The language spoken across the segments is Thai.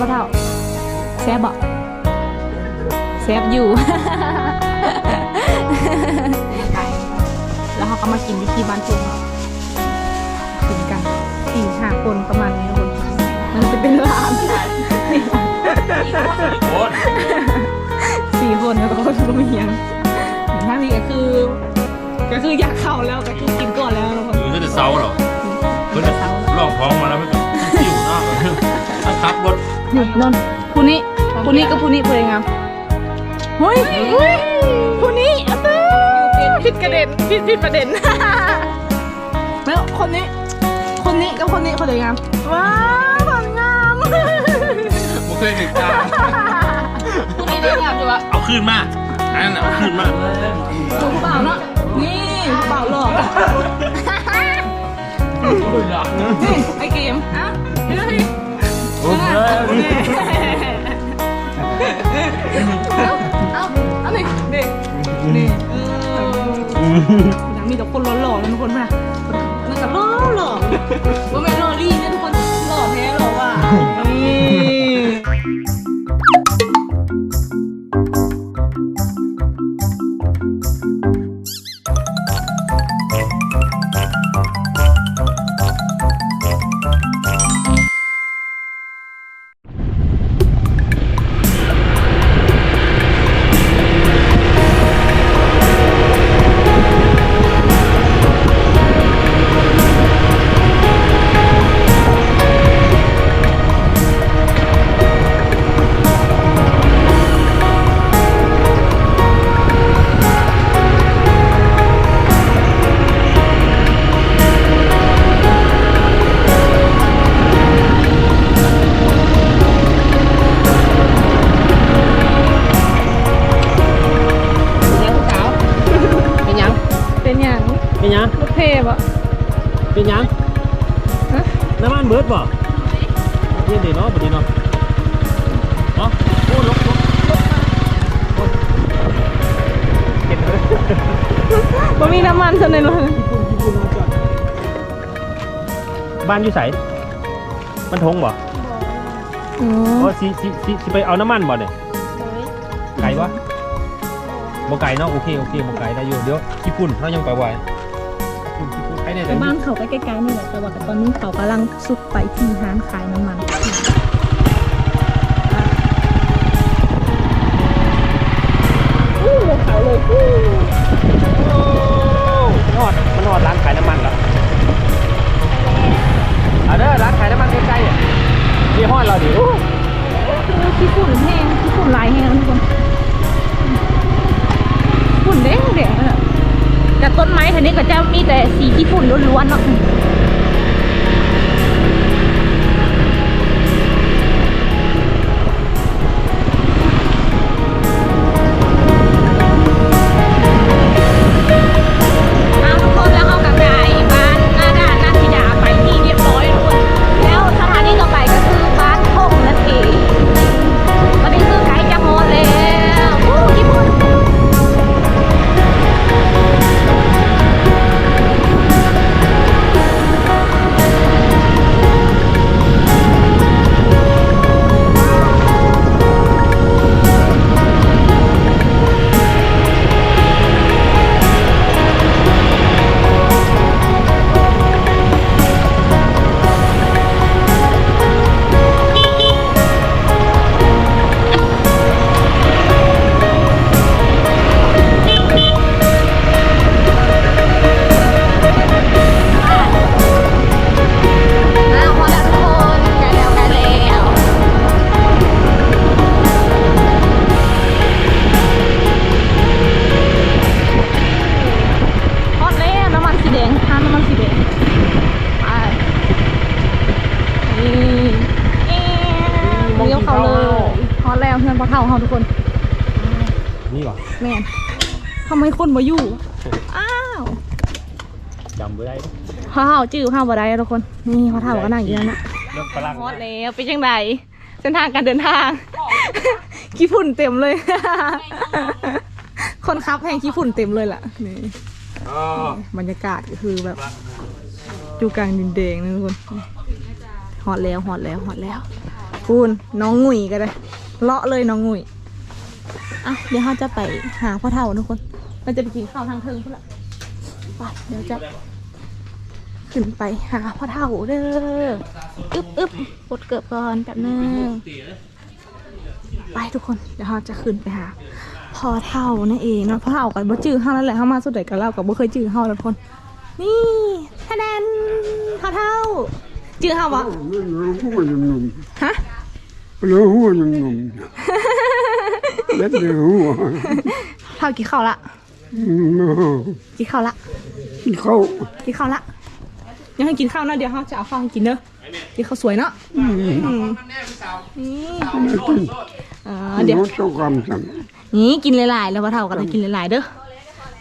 พ่อเท่าแซ่บบอกแซ่บอยู่ แล้วเขาก็มากินที่ที่บ้านทุ่งเนาะกินกันสี่ห้าคนประมาณนี้ทุกคนมันจะเป็นร้านโอ้ยสี่คนแล้วก็คนก็มียังท่านี้ก็คือ ก็คืออยากเข้าแล้วก็คือกินก่อนแล้วทุกคนหรือจะเซาเหรอเพื่อนเช้าลอกท้องมาแล้วไม่ รถนี่นนท์ผู้นี้ผู้นี้ก็ผู้นี้ผู้ใดงามเฮ้ยเฮ้ยผู้นี้อันเต้ผิดกระเด็นผิดผิดประเด็นแล้วคนนี้ คนนี้กับคนนี้คนใดงามว้าวคนงามไม่เคยเห็นตาผู้นี้ได้งามอยู่วะเอาขึ้นมาอันนั้นเอาขึ้นมาดูผู้บ่าวเนาะนี่ผู้บ่าวหล่อนี่ไอเกมอะเฮ้ย เอาเอาเอานี่นี่นี่เออยังมีแต่คนหล่อๆนะทุกคนป่ะนั่นก็หล่อหล่อว่าไม่หล่อรี่นะทุกคนหล่อแท้หล่อว่ะนี่ มีน้ำมันซะในรถบ้านอยู่ไสมันทงบ่อ๋อโอ้สิสิสิสิไปเอาน้ำมันบ่เนี่ยไกลวะบ่ไกลเนาะโอเคโอเคบ่ไกลได้อยู่เดี๋ยวญี่ปุ่นเฮายังไปไหวญี่ปุ่นญี่ปุ่นไอ้เนี่ยแต่บ้านเขาก็ใกล้ๆนี่แหละแต่ว่าตอนนี้เขากำลังสุดไปที่ร้านขายน้ำมัน อู้เขาเลยอู้โอ้มัน นอนร้านขายน้ำมันเหรอเอาเด้อร้านขายน้ำมันใกล้ๆเนี่ยที่ฮอดเราดิโอ้คือขี้ฝุ่นแห้งขี้ฝุ่นลายแห้งทุกคนฝุ่นแดงเดงแต่ต้นไม้แถวนี้ก็จะมีแต่สีขี้ฝุ่นล้วนๆเนาะ คนมาอยู่ อ้าวจำไม่ได้พอเท่าจื้อพอเท่าบ่ได้อะทุกคน นี่พอเท่าก็นั่งอยู่นั่นนะเรื่องฝรั่งฮอตแล้วเป็นยังไงเส้นทางการเดินทาง ขี้ฝุ่นเต็มเลย คนขับแห่งขี้ฝุ่นเต็มเลยล่ะ นี่อ๋อบรรยากาศก็คือแบบอยู่กลางดินแดงนะทุกคนฮอตแล้วฮอตแล้วฮอตแล้วพูนน้องงุ่ยก็ได้เลาะเลยน้องงุ่ยอะเดี๋ยวเราจะไปหาพ่อเฒ่าทุกคน เราจะไปกินข้าวทางเทิงพุ่นละไปเดี๋ยวจะขึ้นไปหาพ่อเฒ่าเด้ออึ๊บอึ๊บกดเกิบก่อนแป๊บนึงไปทุกคนเดี๋ยวเราจะขึ้นไปหาพ่อเฒ่านั่นเองเนาะพ่อเฒ่ากันบ่จื้อเฮาแล้วแหละเฮามาสุดใดกันแล้วกับบ่เคยจื้อเฮาแล้วทุกคน นี่ทะแนนพ่อเฒ่าจื้อเฮาวะไม่รู้หัวยังงงฮะรู้หัวยังงงเล็ดเดือหัวเท่ากี่ข้าวละ โอ้โหกี่ข้าวละเข้ากี่ข้าวละยังให้กินข้าวนะเดี๋ยวเขาจะเอาข้าวให้กินเด้อกินข้าวสวยเนาะอืมนี่เออเดี๋ยวรถเจ้ากรรมสั่งนี่กินหลายๆแล้วว่าเท่ากันเลยกินหลายๆเด้อ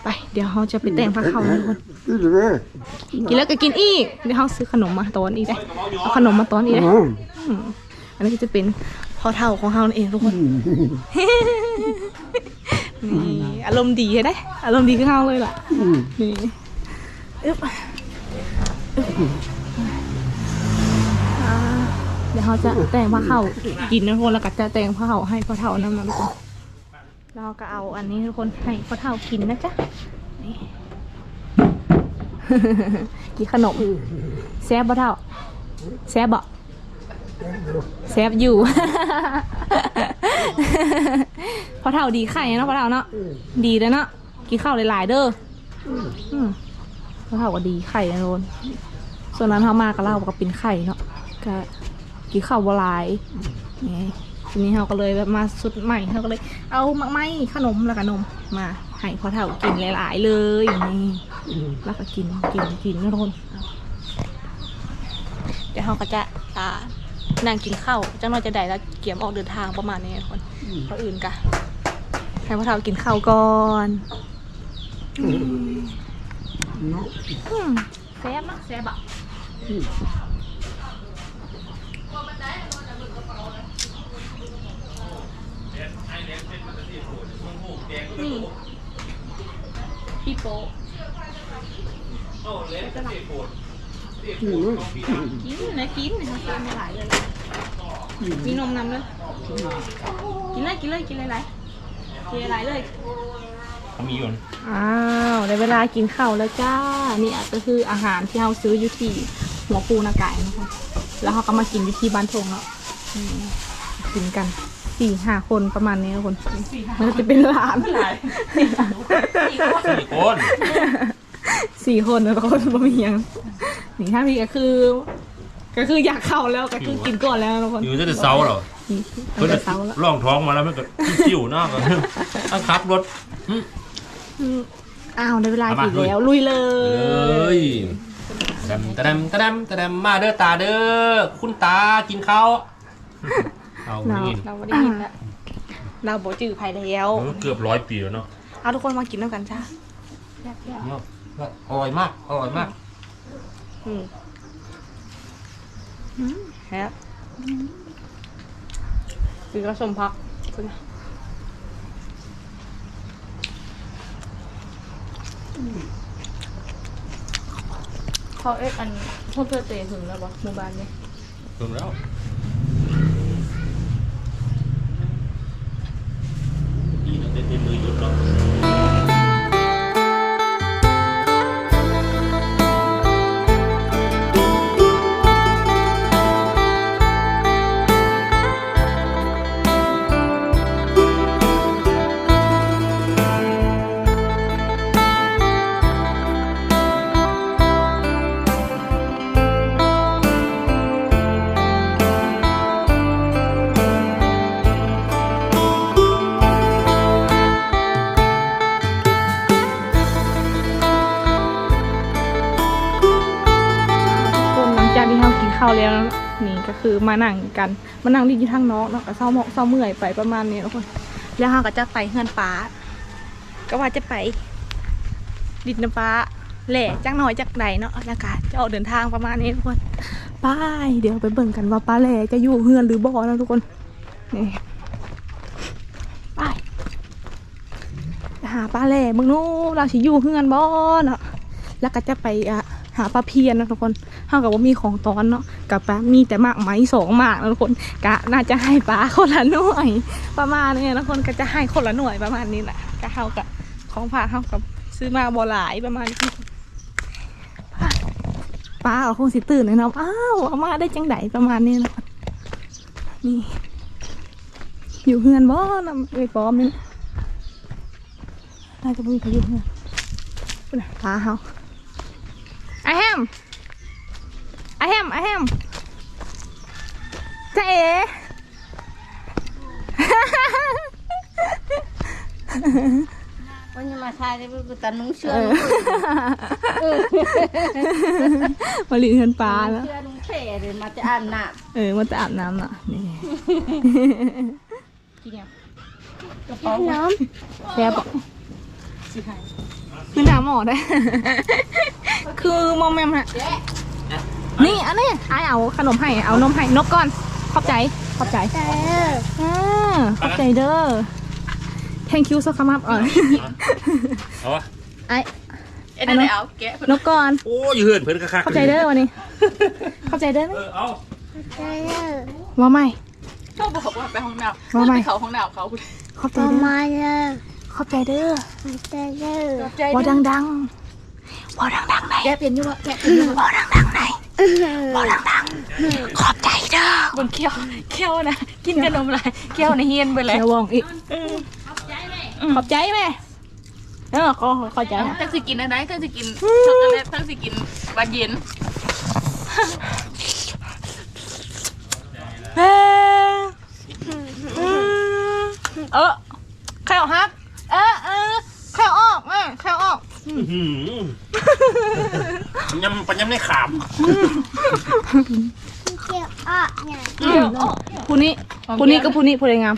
ไปเดี๋ยวเขาจะไปแต่งผ้าขาวนะทุกคนนี่เลยกินแล้วก็กินอีกเดี๋ยวเขาซื้อขนมมาตอนอีกได้เอาขนมมาตอนอีกได้อ๋ออืมอันนี้ก็จะเป็นพ่อเท่าของเขานั่นเองทุกคน นี่อารมณ์ดีได้ อารมณ์ดีขึ้นเขาเลยล่ะอืมนี่อึ๊บอึ๊บอ่าเดี๋ยวเขาจะแต่งผ้าเข่ากินนะทุกคนแล้วก็จะแต่งผ้าเข่าให้พ่อเท่านั่นนะทุกคนเราก็เอาอันนี้ทุกคนให้พ่อเท่ากินนะจ๊ะนี่กินขนมแซ่บพ่อเท่าแซ่บบ่ แซบอยู่ พอเท่าดีไข่เนาะพอเท่าเนาะ ดีเลยเนาะ กินข้าวหลายๆเด้ออืมแล้วเขาก็ดีไข่นะโดนส่วนนั้นเขามากับเราก็เป็นไข่เนาะก็กินข้าวบหลายนี่ทีนี้เขาก็เลยแบบมาสุดใหม่เขาก็เลย เอามากไม้ขนมแล้วก็นมมาให้พอเฒ่ากินหลาย ๆ เลยนี่แล้วก็กินกินกินนะทุกคนเดี๋ยวเขาก็จะอ่า นั่งกินข้าวจังหน่อยจะได้แล้วเกี่ยมออกเดินทางประมาณนี้นะทุกคนเพราะอื่นกะให้พ่อเฒ่ากินข้าวก่อนเนาะอืมแซ่บนะแซ่บอะนี่พี่โป๊ะนี่เลย กินนะกินนะคะกินไม่หลายเลยมีนมนำด้วยกินเลยกินเลยกินหลายๆกินหลายๆเลยมีอยู่อ้าวได้เวลากินข้าวแล้วจ้านี่อาจจะคืออาหารที่เราซื้ออยู่ที่หัวปูนากายนะคะแล้วเขาก็มากินอยู่ที่บ้านทงแล้วอืมกินกันสี่ห้าคนประมาณนี้นะคนมันก็จะเป็นร้านสี่คนสี่คนนะทุกคนบ่มีหยัง นี่ถ้ามีก็คือ ก็คืออยากเข้าแล้วก็คือกินก่อนแล้วนะทุกคนอยู่จะเซาเหรอนี่เพิ่นจะจะเซาแล้วล่องท้องมาแล้วมันก็คิ้วหน้าก็ต้องขับรถอืมอ้าวได้เวลาเอามากินแล้วลุยเลเลยยตะดำตะดำตะดำตะดำมาเด้อตาเด้อคุณตากินข้าวเอาเรานี่เราไม่ได้ยินแล้วเราโบจื้อภัยแล้วเออเกือบร้อยปีแล้วเนาะเอาทุกคนมากินด้วยกันจ้าเนาะอร่อยมากอร่อยมากอืมอืม แฮะคือกระสมพักคุณเขาเอ็กอันพวกเธอเตะถึงแล้วปะหมู่บ้านนี้ถึงแล้ว นั่งกันมานั่งที่อยู่ทางนอกเนาะก็เศร้าหมอกเศร้าเมื่อยไปประมาณนี้ทุกคนแล้วเราก็จะไปเฮือนป้าก็ว่าจะไปดิน้ำป้าแหล่จักหน่อยจักใดเนาะแล้วก็จะออกเดินทางประมาณนี้ทุกคนไปเดี๋ยวไปเบิ่งกันว่าป้าแหล่จะอยู่เฮือนหรือบ่อนะทุกคนนี่ไปหาป้าแหล่มึงนู้นเราสิอยู่เฮือนบ่เนาะแล้วก็จะไปอะหาปลาเพียนนะทุกคน เท่ากับว่ามีของตอนเนาะกับปลามีแต่หมากไหมสองหมากนะทุกคนกะน่าจะให้ปลาคนละหน่วยประมาณนี้ทุกคนก็จะให้คนละหน่วยประมาณนี้แหละก็เท่ากับของฝากเท่ากับซื้อมาบ่หลายประมาณนี้ป้าเอาคงสิตื่นเลยเนาะอ้าวเอามาได้จังไดประมาณนี้นะนี่อยู่เฮือนบ่นำไปปลอมนี่น่าจะมีใครอยู่เฮือนพุ่ะป้าเฮาไอแฮม แฮมไอแฮมจ๊ะเอ๋วันนี้มาทายได้บุตรนุ่งเชื่อเออมาลีเฮือนปลาแล้วเชื่อนุ่งเท่เลยมาจะอาบน้เออมันจะอาบน้ำน่ะนี่ำกระเป๋าน้แซ่บอะคือน้ำหมอได้ คือมอมแมมฮะ นี่อันนี้ไอายเอาขนมให้ เอานมให้นกก่อน ขอบใจ ขอบใจอ่าขอบใจเด้อ thank you so much อะเอาวะไอเอ็นได้เอาแกะนกก่อน โอ้ยเฮือนเพิ่นคักๆขอบใจเด้อวันนี้ขอบใจเด้อไหมเออเอาว่าไม่ชอบบอกว่าไปห้องน้ำว่าไม่ไปเขาห้องน้ำเขาขอบใจเด้อขอบใจเด้อใจวอดังๆวอดังๆไหนแกะเป็นอยู่วะแกะเป็นอยู่วอดังๆไหน วอดังๆขอบใจเด้อบนเคี้ยวเคี้ยวนะ กินขนมอะไรเคี้ยวในเฮียนไปเลยเดี๋ยววองอีกขอบใจไหมเออขอขอบใจทั้งสิกินอะไรทั้งสิกินช็อกโกแลตทั้งสิกินบานเย็นเอ้เออใครออกฮักเออเออใครออกแม่ใครออกอื้อหือ ปัญญำปัญญำในขามผู้นี้ผู้นี้ก็ผู้นี้ผู้ใดงาม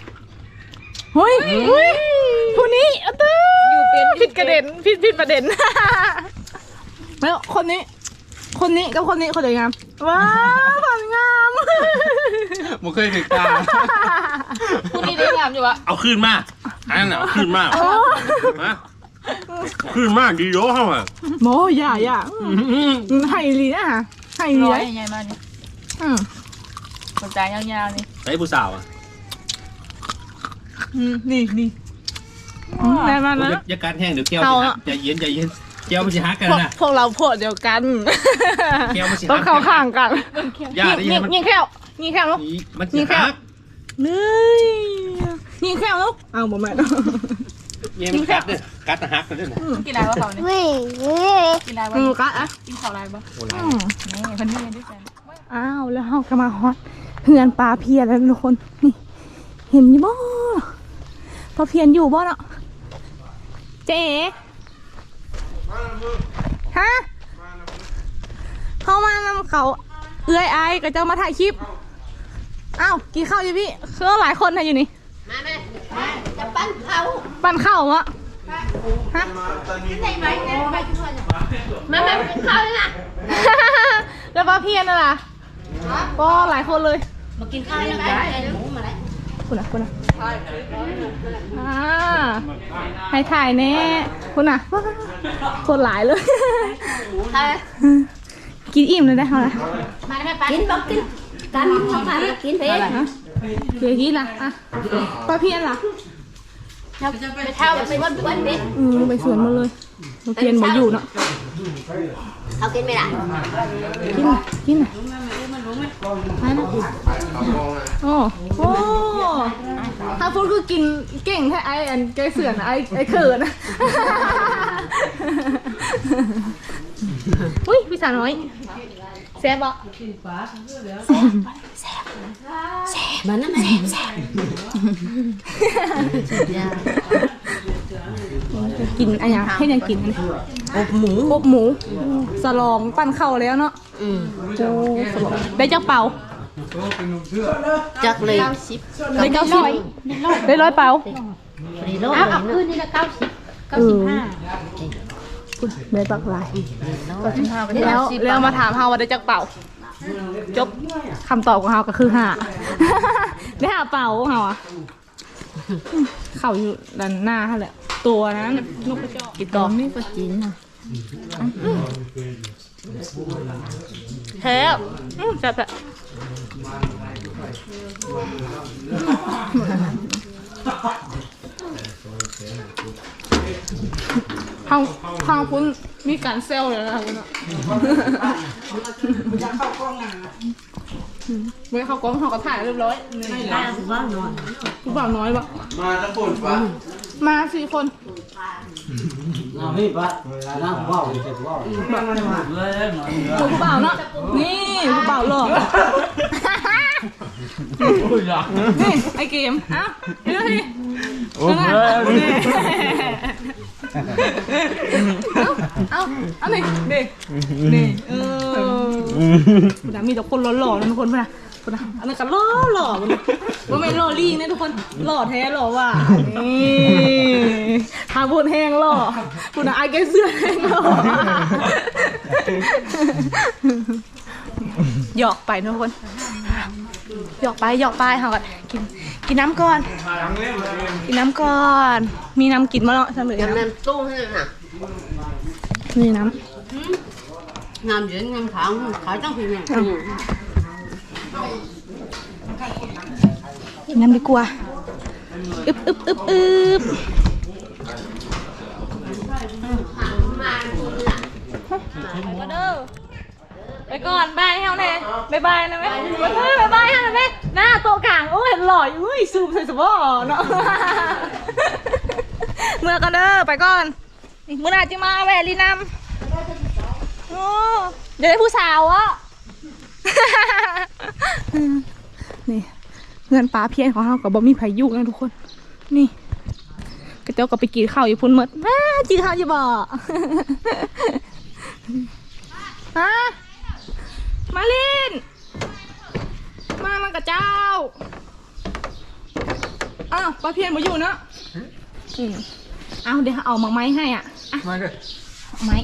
เฮ้ยเฮ้ยผู้นี้อะเต้อยู่เป็นผิดกระเด็นผิดผิดประเด็น แล้วคนนี้ คนนี้กับคนนี้คนใดงาม ว้าวคนงามมันเคยถึงตาคุณนี่ได้งามอยู่วะเอาขึ้นมาอันนั้นน่ะเอาขึ้นมาฮะ ขึ้นมาดีโยเฮาอะโมอย่าอย่าอื้อหือให้ลีนะให้ลีร้อยนะใหญ่ๆมานี่อืมสนใจยาวๆนี่ไอ้ผู้สาวอะอืมนี่นี่ได้มาโอ้ยแล้วอย่าการแห้งเดี๋ยวแก้วเอาจะหัอะกใจเย็นใจเย็นแก้วมันจะหักกันพวกนะพวกเราพวกเดียวกันแก้วมันสิต้องเข้าข้างกันย่าได้ยิยินงมันยิงแค่วยิงแค่วลูกนี่มันยิจะงแค่หักนี่ยิงแค่วลูกเอาบ่แม่เยังมันกัดเด้อ กัดนะหักกันเด้อนะกินอะไรวะเขาเนี่ยกินอะไรวะมึงกะอะกินข้าวอะไรบ้างโอ้ยอืมนี่คนนี้ด้วยกันอ้าวแล้วเฮาก็มาฮอตเพื่อนปลาเพียนแล้วทุกคนนี่เห็นอยู่บ่ปลาเพียนอยู่บ่เนาะเจ๊ฮะเข้ามานำเขาเอื้อยไอ้ก็จะมาถ่ายคลิปอ้าวกินข้าวอยู่พี่เครื่องหลายคนนะอยู่นี่จะปั้นเขาปั่นข้าวเหรอ ฮะใส่ไหมมามากินข้าวเลยนะแล้วปลาเพียนน่ะล่ะก็หลายคนเลย มากินข้าวเลยนะหมูมาแล้วคุณอะคุณอะอ่าให้ถ่ายแน่คุณอะว้าวคนหลายเลย กินอิ่มเลยได้เท่าไหร่มาได้ไหมกินบอกกินกันเข้ามากินเพลเดี๋ยวกินล่ะอะปลาเพียนล่ะ ไปเท่าไปวันวันดิอืมไปสวนมาเลยปลาเพียนมาอยู่เนาะเอากินไม่ได้กินน่ะกินน่ะมานะโอ้โอ้ถ้าพูดคือกินเก่งแท้ไออันไกเสือนอะไอไอเขินนะอุ้ยพี่สาวน้อย แซ่บอะมันนั่นแหละแซ่บกินอะไรอย่างให้ยังกินอันนี้อบหมูอบหมู สลองปั้นเข้าแล้วเนาะอืมโอ้สลองได้เจ้าเป่าจักเลยเก้าสิบได้เก้าสิบได้ร้อยเป่าเอาเอาคืนนี่ละเก้าสิบเก้าสิบห้า ได้ปักหลายเก้าสิบห้าก็ได้แล้วแล้วมาถามเฮาว่าได้จักเป่า จบคำตอบของเฮาก็คือหาได้หาเป่าเฮาอะเข่าอยู่ด้านหน้าแหละตัวนั้นนกกระจอกกินต่อไม่ก็จินนะแท้อืมจับแบบ ทางทางคุณมีการเซลเลยนะคะคุณอะเมื่อเข้ากล้องเขาก็ถ่ายเรียบร้อยนี่ผู้บ่าวน้อยผู้บ่าวน้อยปะมาทั้งคนปะมาสี่คนน้ำพี่ปะน้ำว่าวเจ็บว่าวผู้บ่าวเนาะนี่ผู้บ่าวหล่อนี่ไอเกมเอ้าเดี๋ยวที โอ้โหเอาเอาเอาหนึ่งนี่นี่เออคุณนะมีแต่คนหล่อๆนะทุกคนนะคุณนะอันนั้นก็หล่อหล่อคุณนะว่าไม่หล่อลี่นะทุกคนหล่อแท้หล่อว่ะนี่ทาบนแห้งหล่อคุณนะไอแกเสื้อแห้งหล่อหยอกไปนะทุกคนหยอกไปหยอกไปค่ะก่อนกิน กินน้ำก่อน กินน้ำก่อน มีน้ำกินมาเนาะเสมอ Nhằm น้ nem tu thế này nè ำมีน้ Làm chuyện nem thảo khỏi trong thì nè ำกินน้ำดีกว่าอึบอึบอึบอึบมาเด้อ ไปก่อนบายเฮาแน่บายบายนะแม่มาเด้อบายบายเฮานะแม่หน้าโต๊ะกลางโอ้ยหล่อยู่อุ้ยซูมใส่สบอเนาะเมื่อกันเด้อไปก่อนนี่มื่อหนาจะมาแหวะลีนำโอ้เดี๋ยวได้ผู้สาวอะ นี่เงินปลาเพี้ยนของเรากับบอมมี่พายุนะทุกคน นี่กระเจ้าก็ไปกินข้าวอยู่พุ่นหมดมากินข้าวอยู่บ่ ฮะ มาเล่น มามันกับเจ้า อ้าวปลาเพี้ยนมาอยู่เนาะอืมเอาเดี๋ยวเอามาไม้ให้อะอะมาเด้อเอาไม้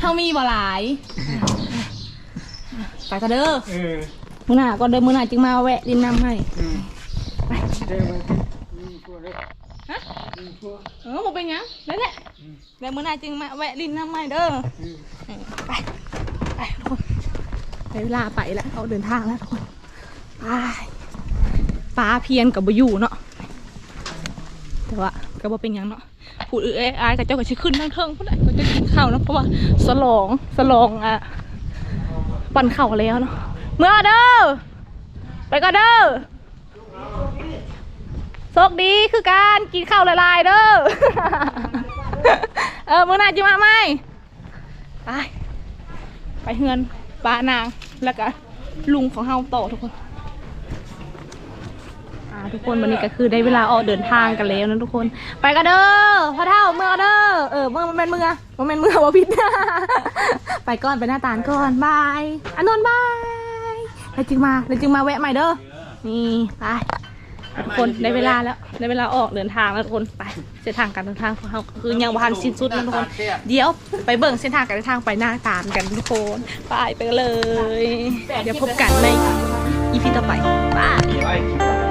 เฮามีบ่หลายไปก็เด้อเออมื้อหน้าก็เดินมื้อหน้าจึงมาแวะดินน้ำให้ไปฮะเออบ่เป็นหยังนั่นแหละเดี๋ยวมื้อหน้าจึงมาแวะดินน้ำให้เด้อเออไปไปทุกคน ได้เวลาไปแล้วเอาเดินทางแล้วทุกคนไปปลาเพียนกับบอยู่เนาะแต่ว่าก็บ่เป็นยังเนาะพูดเอ้ยอายกับเจ้าก็สิขึ้นทั้งเทิงพุ่นแหละก็จะกินข้าวนะเพราะว่าสลองสลองอะปั่นเข่าวแล้วเนาะเมื่อเด้อไปก็เด้อโชคดีคือการกินข้าวละลายๆเด้อเออมื่อหน้าจะมาไหมไปไปเฮือน ป้านางแล้วก็ลุงของเฮาต่อทุกคนทุกคนวันนี้ก็คือได้เวลาออกเดินทางกันแล้วนะทุกคน ไปกันเด้อพ่อเท่าเมื่อเด้อเออเมื่อมันเป็นเมื่อมันเป็นเมื่อว่าพิษไปก่อนไปหน้าตาลก่อนบายอานนท์บายแล้วจึงมาแล้วจึงมาแวะใหม่เด้อนี่ไป ทุกคนได้เวลาแล้วได้เวลาออกเดินทางแล้วทุกคนไปเส้นทางการเดินทางของเราคือยังวันสิ้นสุดนะทุกคนเดี๋ยวไปเบิ่งเส้นทางการเดินทางไปหน้าตาลกันทุกคนไปไปกันเลย เดี๋ยวพบกันในอีพีต่อไปบายไป